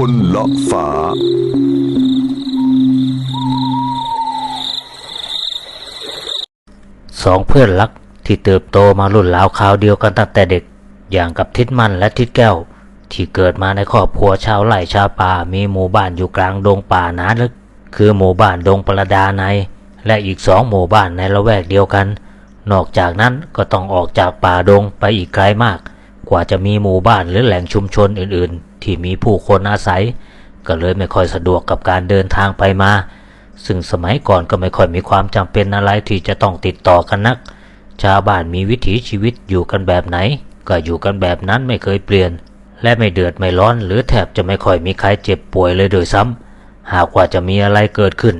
คนละฝา สองเพื่อนรักที่เติบโตมารุ่นราวคราวเดียวกันตั้งแต่เด็ก อย่างกับทิดมันและทิดแก้ว ที่เกิดมาในครอบครัวชาวไร่ชาวป่ามีหมู่บ้านอยู่กลางดงป่าหนาลึก คือหมู่บ้านดงประดาใน และอีกสองหมู่บ้านในละแวกเดียวกัน นอกจากนั้นก็ต้องออกจากป่าดงไปอีกไกลมาก กว่าจะมีหมู่บ้านหรือแหล่งชุมชนอื่นๆ ที่มีผู้คนอาศัย ก็เลยไม่ค่อยสะดวกกับการเดินทางไปมา ซึ่งสมัยก่อนก็ไม่ค่อยมีความจำเป็นอะไรที่จะต้องติดต่อกันนัก ชาวบ้านมีวิถีชีวิตอยู่กันแบบไหน ก็อยู่กันแบบนั้นไม่เคยเปลี่ยน และไม่เดือดไม่ร้อน หรือแทบจะไม่ค่อยมีใครเจ็บป่วยเลยโดยซ้ำหากว่าจะมีอะไรเกิดขึ้น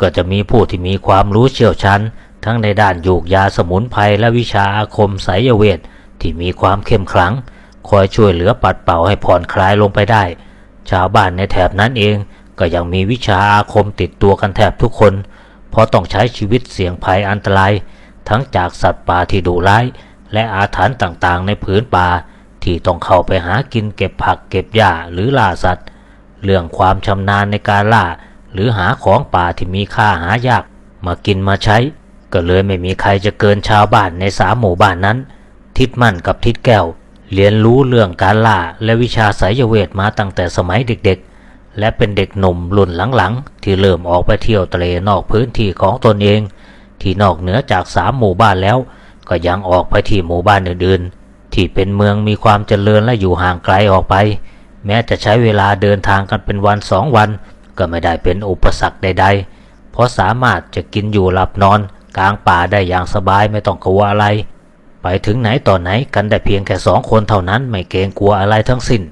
ก็จะมีผู้ที่มีความรู้เชี่ยวชาญทั้งในด้านยูกยาสมุนไพรและวิชาอาคมไสยเวทที่มีความเข้มขลัง คอยช่วยเหลือปัดเป่าให้ผ่อนคลายลงไปได้ ชาวบ้านในแถบนั้นเองก็ยังมีวิชาอาคมติดตัวกันแทบทุกคน เพราะต้องใช้ชีวิตเสี่ยงภัยอันตราย ทั้งจากสัตว์ป่าที่ดุร้าย และอาถรรพ์ต่างๆ ในผืนป่า ที่ต้องเข้าไปหากินเก็บผักเก็บหญ้าหรือล่าสัตว์ เรื่องความชำนาญในการล่า หรือหาของป่าที่มีค่าหายาก มากินมาใช้ ก็เลยไม่มีใครจะเกินชาวบ้านในสามหมู่บ้านนั้น ทิดมั่นกับทิดแก้ว เรียนรู้เรื่องการล่าและวิชาไสยเวทมาตั้งแต่สมัยเด็กๆ และเป็นเด็กหนุ่มรุ่นหลังๆ ที่เริ่มออกไปเที่ยวทะเลนอกพื้นที่ของตนเอง ที่นอกเหนือจากสามหมู่บ้านแล้ว ก็ยังออกไปที่หมู่บ้านอื่นๆ ที่เป็นเมืองมีความเจริญและอยู่ห่างไกลออกไป แม้จะใช้เวลาเดินทางกันเป็นวันสองวัน ก็ไม่ได้เป็นอุปสรรคใด ๆ เพราะสามารถจะกินอยู่หลับนอนกลางป่าได้อย่างสบายไม่ต้องกลัวอะไร ไปถึงไหนต่อไหนกันได้เพียงแค่สองคนเท่านั้นไม่เกรงกลัวอะไรทั้งสิ้น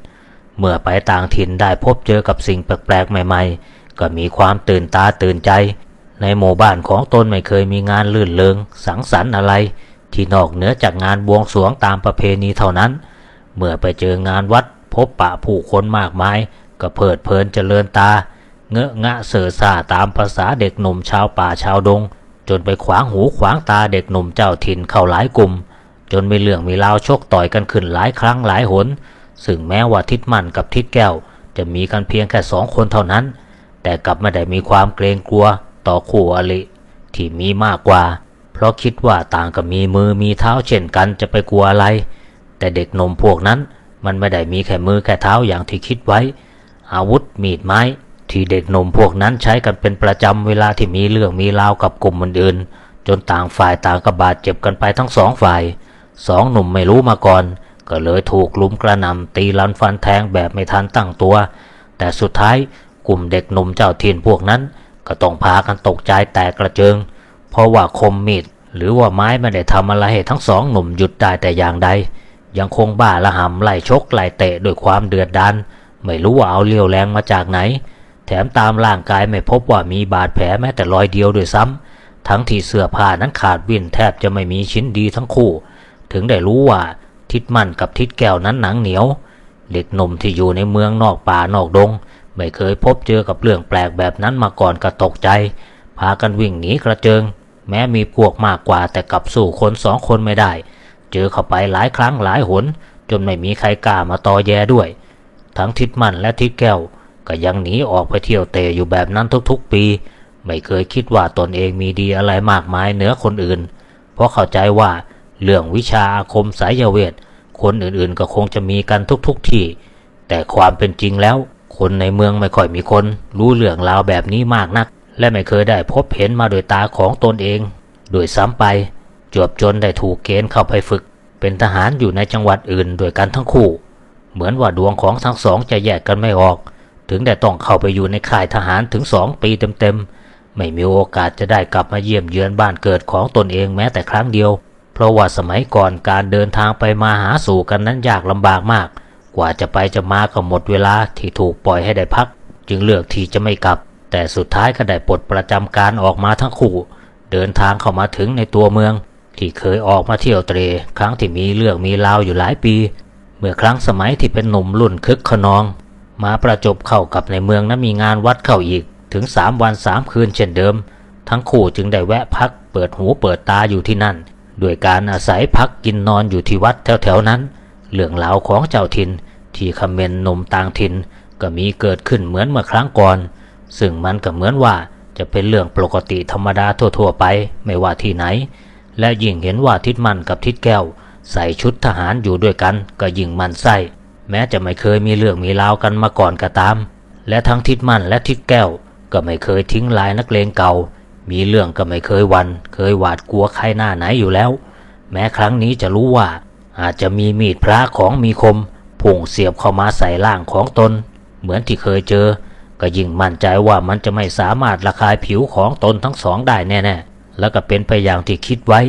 เมื่อไปต่างถิ่นได้พบเจอกับสิ่งแปลกๆ ใหม่ๆ ก็มีความตื่นตาตื่นใจ ในหมู่บ้านของตนไม่เคยมีงานลื่นเลงสังสรรค์อะไร ที่นอกเหนือจากงานบวงสรวงตามประเพณีเท่านั้น เมื่อไปเจองานวัดพบปะผู้คนมากมาย ก็เพลิดเพลินเจริญตา เงอะงะเสือซาตามภาษาเด็กหนุ่มชาวป่าชาวดง จนไปขวางหูขวางตาเด็กหนุ่มเจ้าถิ่นเข้าหลายกลุ่ม จนมีเรื่องมีราวชกต่อยกันขึ้นหลายครั้งหลายหน ซึ่งแม้ว่าทิดมันกับทิดแก้ว จะมีกันเพียงแค่สองคนเท่านั้น แต่กลับไม่ได้มีความเกรงกลัวต่อคู่อริที่มีมากกว่า เพราะคิดว่าต่างก็มีมือมีเท้าเช่นกันจะไปกลัวอะไร แต่เด็กหนุ่มพวกนั้นมันไม่ได้มีแค่มือแค่เท้าอย่างที่คิดไว้ อาวุธมีดไม้ ที่เด็กหนุ่มพวกนั้นใช้กันเป็นประจำเวลาที่มีเรื่องมีราวกับกลุ่มอื่นๆจนต่างฝ่ายต่างก็บาดเจ็บกันไปทั้งสองฝ่าย สองหนุ่มไม่รู้มาก่อน ก็เลยถูกลุมกระหน่ำตีลันฟันแทงแบบไม่ทันตั้งตัว แต่สุดท้ายกลุ่มเด็กหนุ่มเจ้าถิ่นพวกนั้น ก็ต้องพากันตกใจแตกกระเจิง เพราะว่าคมมีดหรือว่าไม้ไม่ได้ทำอะไรให้ทั้งสองหนุ่มหยุดได้แต่อย่างใด ยังคงบ้าละหำไล่ชกไล่เตะด้วยความเดือดดาลไม่รู้ว่าเอาเลี้ยวแรงมาจากไหน แถมตามร่างกายไม่พบว่ามีบาดแผลแม้แต่รอยเดียวด้วยซ้ำทั้งที่เสื้อผ้านั้นขาดวิ่นแทบจะไม่มีชิ้นดีทั้งคู่ ถึงได้รู้ว่าทิดมั่นกับทิดแก้วนั้นหนังเหนียว เด็กหนุ่มที่อยู่ในเมืองนอกป่านอกดง ไม่เคยพบเจอกับเรื่องแปลกแบบนั้นมาก่อนก็ตกใจ พากันวิ่งหนีกระเจิง แม้มีพวกมากกว่าแต่กลับสู้คนสองคนไม่ได้ เจอเข้าไปหลายครั้งหลายหน จนไม่มีใครกล้ามาตอแยด้วย ทั้งทิดมันและทิดแก้ว ก็ยังหนีออกไปเที่ยวเตะอยู่แบบนั้นทุกๆ ปี ไม่เคยคิดว่าตนเองมีดีอะไรมากมายเหนือคนอื่น เพราะเข้าใจว่า เรื่องวิชาอาคมสายเวท คนอื่นๆก็คงจะมีกันทุกๆที่ แต่ความเป็นจริงแล้ว คนในเมืองไม่ค่อยมีคน รู้เรื่องราวแบบนี้มากนัก และไม่เคยได้พบเห็นมาโดยตาของตนเอง โดยซ้ำไปจวบจนได้ถูกเกณฑ์เข้าไปฝึก เป็นทหารอยู่ในจังหวัดอื่นด้วยกันทั้งคู่ เหมือนว่าดวงของทั้งสองจะแยกกันไม่ออก ถึงได้ต้องเข้าไปอยู่ในค่ายทหารถึงสองปีเต็มๆไม่มีโอกาสจะได้กลับมาเยี่ยมเยือนบ้านเกิดของตนเองแม้แต่ครั้งเดียว เพราะว่าสมัยก่อนการเดินทางไปมาหาสู่กันนั้นยากลำบากมาก กว่าจะไปจะมาก็หมดเวลาที่ถูกปล่อยให้ได้พัก จึงเลือกที่จะไม่กลับ แต่สุดท้ายก็ได้ปลดประจำการออกมาทั้งคู่ เดินทางเข้ามาถึงในตัวเมือง ที่เคยออกมาเที่ยวเตรครั้งที่มีเรื่องมีราวอยู่หลายปี เมื่อครั้งสมัยที่เป็นหนุ่มรุ่นคึกขนอง มาประจบเข้ากับในเมืองนั้นมีงานวัดเข้าอีกถึงสามวันสามคืนเช่นเดิม ทั้งคู่จึงได้แวะพักเปิดหูเปิดตาอยู่ที่นั่น ด้วยการอาศัยพักกินนอนอยู่ที่วัดแถวๆนั้น เรื่องราวของเจ้าถิ่นที่คำเมนนมต่างถิ่นก็มีเกิดขึ้นเหมือนเมื่อครั้งก่อน ซึ่งมันก็เหมือนว่าจะเป็นเรื่องปกติธรรมดาทั่วๆไปไม่ว่าที่ไหน และยิ่งเห็นว่าทิดมันกับทิดแก้ว ใส่ชุดทหารอยู่ด้วยกันก็ยิ่งมันไส้แม้จะไม่เคยมีเรื่องมีราวกันมาก่อนก็ตาม และทั้งทิดมันและทิดแก้วก็ไม่เคยทิ้งลายนักเลงเก่า มีเรื่องก็ไม่เคยวัน เคยหวาดกลัวใครหน้าไหนอยู่แล้ว แม้ครั้งนี้จะรู้ว่า อาจจะมีมีดพระของมีคมพุ่งเสียบเข้ามาใส่ร่างของตน เหมือนที่เคยเจอ ก็ยิ่งมั่นใจว่ามันจะไม่สามารถระคายผิวของตนทั้งสองได้แน่ๆ แล้วก็เป็นไปอย่างที่คิดไว้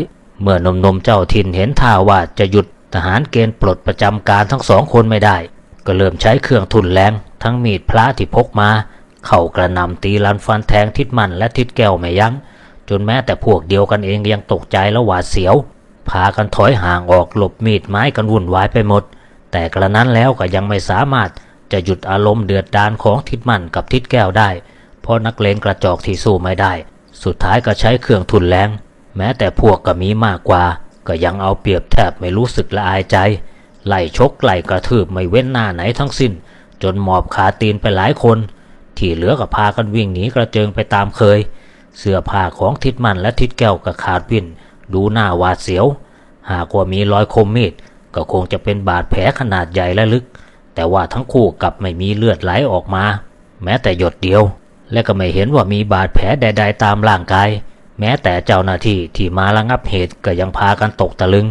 เมื่อนมนมเจ้าถิ่นเห็นท่าว่าจะหยุดทหารเกณฑ์ปลดประจำการทั้งสองคนไม่ได้ ก็เริ่มใช้เครื่องทุนแรงทั้งมีดพระที่พกมา เข้ากระนำตีลันฟันแทงทิดมันและทิดแก้วไม่ยัง้งจนแม้แต่พวกเดียวกันเองยังตกใจและหวาดเสียว พากันถอยห่างออกหลบมีดไม้กันวุ่นวายไปหมด แต่กระนั้นแล้วก็ยังไม่สามารถจะหยุดอารมณ์เดือดดาลของทิดมันกับทิดแก้วได้ เพราะนักเลงกระจอกที่สู้ไม่ได้ สุดท้ายก็ใช้เครื่องทุนแรง แม้แต่พวกก็มีมากกว่า ก็ยังเอาเปรียบแทบไม่รู้สึกละอายใจ ไล่ชกไล่กระทืบไม่เว้นหน้าไหนทั้งสิ้น จนหมอบขาตีนไปหลายคน ที่เหลือก็พากันวิ่งหนีกระเจิงไปตามเคย เสื้อผ้าของทิดมันและทิดแก้วก็ขาดวิ่น ดูหน้าหวาดเสียว หากว่ามีรอยคมมีดก็คงจะเป็นบาดแผลขนาดใหญ่และลึก แต่ว่าทั้งคู่กลับไม่มีเลือดไหลออกมา แม้แต่หยดเดียว และก็ไม่เห็นว่ามีบาดแผลใด ๆ ตามร่างกาย แม้แต่เจ้าหน้าที่ที่มาระงับเหตุก็ยังพากันตกตะลึง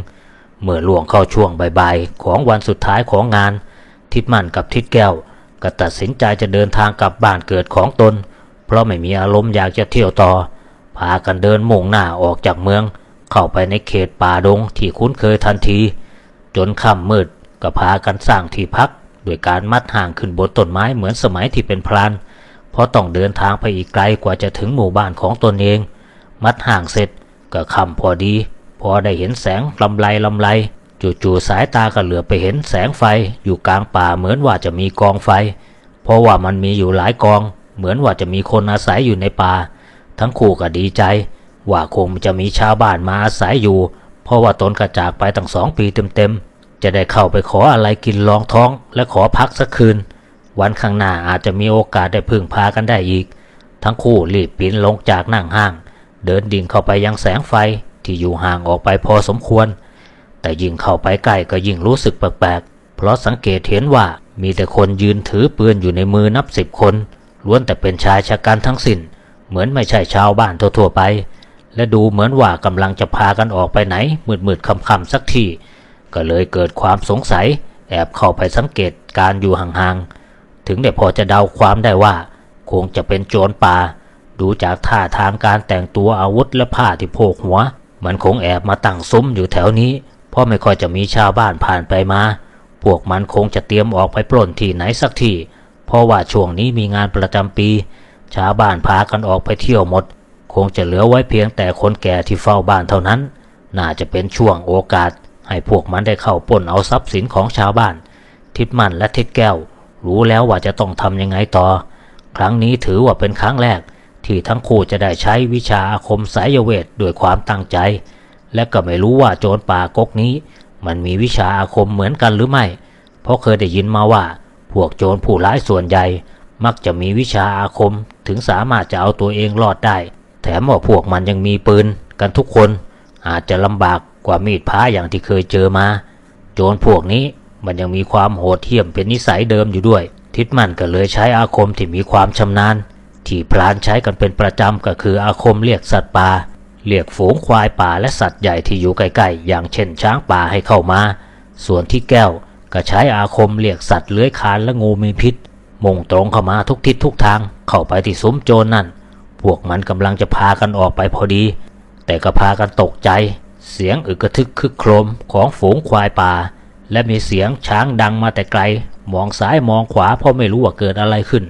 เมื่อล่วงเข้าช่วงบ่ายๆของวันสุดท้ายของงาน ทิดมันกับทิดแก้ว ก็ตัดสินใจจะเดินทางกลับบ้านเกิดของตน เพราะไม่มีอารมณ์อยากจะเที่ยวต่อ พากันเดินมุ่งหน้าออกจากเมือง เข้าไปในเขตป่าดงที่คุ้นเคยทันที จนค่ำมืดก็พากันสร้างที่พักโดยการมัดห่างขึ้นบนต้นไม้เหมือนสมัยที่เป็นพราน เพราะต้องเดินทางไปอีกไกลกว่าจะถึงหมู่บ้านของตนเอง มัดห่างเสร็จก็ค่ำพอดี พอได้เห็นแสงลำไรลำไร จู่ๆสายตาก็เหลือไปเห็นแสงไฟอยู่กลางป่าเหมือนว่าจะมีกองไฟ เพราะว่ามันมีอยู่หลายกอง เหมือนว่าจะมีคนอาศัยอยู่ในป่า ทั้งคู่ก็ดีใจ ว่าคงจะมีชาวบ้านมาอาศัยอยู่ เพราะว่าตนกระจากไปตั้งสองปีเต็มๆ จะได้เข้าไปขออะไรกินรองท้อง และขอพักสักคืน วันข้างหน้าอาจจะมีโอกาสได้พึ่งพากันได้อีก ทั้งคู่รีบปีนลงจากนั่งห้าง เดินดิ่งเข้าไปยังแสงไฟที่อยู่ห่างออกไปพอสมควร แต่ยิ่งเข้าไปใกล้ก็ยิ่งรู้สึกแปลกๆ เพราะสังเกตเห็นว่ามีแต่คนยืนถือปืนอยู่ในมือนับสิบคน ล้วนแต่เป็นชายชะกันทั้งสิน้น เหมือนไม่ใช่ชาวบ้านทั่วๆไป และดูเหมือนว่ากำลังจะพากันออกไปไหน มืดๆค่ำๆสักทีก็เลยเกิดความสงสัย แอบเข้าไปสังเกตการอยู่ห่างๆ ถึงได้พอจะเดาความได้ว่า คงจะเป็นโจรป่า ดูจากท่าทางการแต่งตัวอาวุธและผ้าที่โพกหัว มันคงแอบมาตั้งซุ้มอยู่แถวนี้ เพราะไม่ค่อยจะมีชาวบ้านผ่านไปมา พวกมันคงจะเตรียมออกไปปล้นที่ไหนสักที่ เพราะว่าช่วงนี้มีงานประจำปี ชาวบ้านพากันออกไปเที่ยวหมด คงจะเหลือไว้เพียงแต่คนแก่ที่เฝ้าบ้านเท่านั้น น่าจะเป็นช่วงโอกาส ให้พวกมันได้เข้าปล้นเอาทรัพย์สินของชาวบ้าน ทิดมันและทิดแก้ว รู้แล้วว่าจะต้องทำยังไงต่อ ครั้งนี้ถือว่าเป็นครั้งแรกที่ทั้งคู่จะได้ใช้วิชาอาคมสายเวทด้วยความตั้งใจ และก็ไม่รู้ว่าโจรป่ากกนี้ มันมีวิชาอาคมเหมือนกันหรือไม่ เพราะเคยได้ยินมาว่า พวกโจรผู้ร้ายส่วนใหญ่ มักจะมีวิชาอาคมถึงสามารถจะเอาตัวเองรอดได้ แถมว่าพวกมันยังมีปืนกันทุกคน อาจจะลำบากกว่ามีดพระอย่างที่เคยเจอมา โจรพวกนี้มันยังมีความโหดเหี้ยมเป็นนิสัยเดิมอยู่ด้วย ทิดมันก็เลยใช้อาคมที่มีความชำนาญ ที่พลานใช้กันเป็นประจำก็คืออาคมเรียกสัตว์ป่า เรียกฝูงควายป่าและสัตว์ใหญ่ที่อยู่ใกล้ๆอย่างเช่นช้างป่าให้เข้ามา ส่วนที่แก้วก็ใช้อาคมเรียกสัตว์เลื้อยคลานและงูมีพิษ มุ่งตรงเข้ามาทุกทิศทุกทางเข้าไปที่ซุ้มโจรนั่น พวกมันกำลังจะพากันออกไปพอดี แต่ก็พากันตกใจ เสียงอึกกระทึกคึกโครมของฝูงควายป่า และมีเสียงช้างดังมาแต่ไกล มองซ้ายมองขวาเพราะไม่รู้ว่าเกิดอะไรขึ้น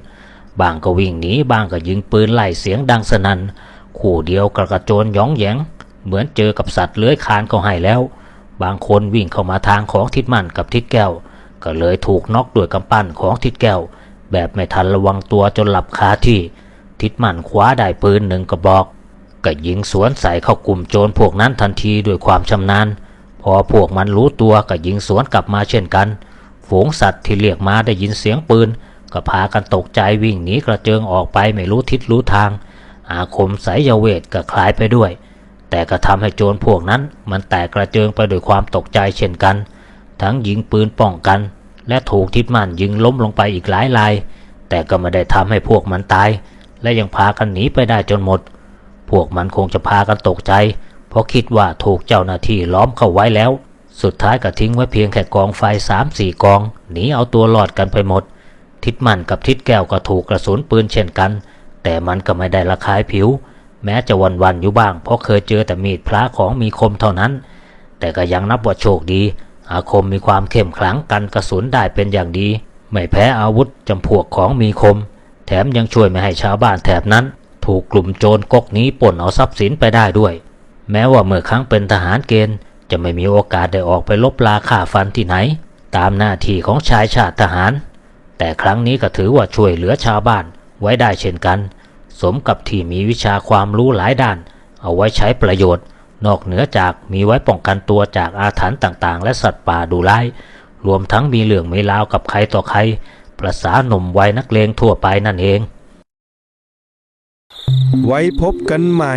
บางก็วิ่งหนีบางก็ยิงปืนไล่เสียงดังสนัน่ นขู่เดียวกระกระโจนหยองแยง เหมือนเจอกับสัตว์เลื้อยคลานก็ให้แล้ว บางคนวิ่งเข้ามาทางของทิดมันกับทิดแก้ว ก็เลยถูกน็อกด้วยกำปั้นของทิดแก้ว แบบไม่ทันระวังตัวจนหลับคาที่ ทิดมันคว้าได้ปืนหนึ่งกระบอก ก็ยิงสวนใส่เข้ากลุ่มโจรพวกนั้นทันทีด้วยความชำนาญ พอพวกมันรู้ตัวก็ยิงสวนกลับมาเช่นกัน ฝูงสัตว์ที่เรียกมาได้ยินเสียงปืนก็พากันตกใจวิ่งหนีกระเจิงออกไปไม่รู้ทิศรู้ทาง อาคมสายยเวทก็คลายไปด้วย แต่ก็ทำให้โจรพวกนั้น มันแตกกระเจิงไปด้วยความตกใจเช่นกัน ทั้งยิงปืนป้องกัน และถูกทิศมันยิงล้มลงไปอีกหลายราย แต่ก็ไม่ได้ทำให้พวกมันตาย และยังพากันหนีไปได้จนหมด พวกมันคงจะพากันตกใจ เพราะคิดว่าถูกเจ้าหน้าที่ล้อมเข้าไว้แล้ว สุดท้ายก็ทิ้งไว้เพียงแค่กองไฟสามสี่กองหนีเอาตัวรอดกันไปหมด ทิศมันกับทิศแก้วก็ถูกกระสุนปืนเช่นกัน แต่มันก็ไม่ได้ระคายผิว แม้จะวันวันๆอยู่บ้าง เพราะเคยเจอแต่มีดพระของมีคมเท่านั้น แต่ก็ยังนับว่าโชคดี อาคมมีความเข้มขลังกันกระสุนได้เป็นอย่างดี ไม่แพ้อาวุธจำพวกของมีคม แถมยังช่วยไม่ให้ชาวบ้านแถบนั้น ถูกกลุ่มโจรก๊กนี้ป่นเอาทรัพย์สินไปได้ด้วย แม้ว่าเมื่อครั้งเป็นทหารเกณฑ์ จะไม่มีโอกาสได้ออกไปลบลาฆ่าฟันที่ไหน ตามหน้าที่ของชายชาติทหาร แต่ครั้งนี้ก็ถือว่าช่วยเหลือชาวบ้าน ไว้ได้เช่นกัน สมกับที่มีวิชาความรู้หลายด้าน เอาไว้ใช้ประโยชน์ นอกเหนือจากมีไว้ป้องกันตัวจากอาถรรพ์ต่างๆ และสัตว์ป่าดุร้าย รวมทั้งมีเรื่องไม่ลาวกับใครต่อใคร ประสาหนุ่มวัยนักเลงทั่วไปนั่นเอง ไว้พบกันใหม่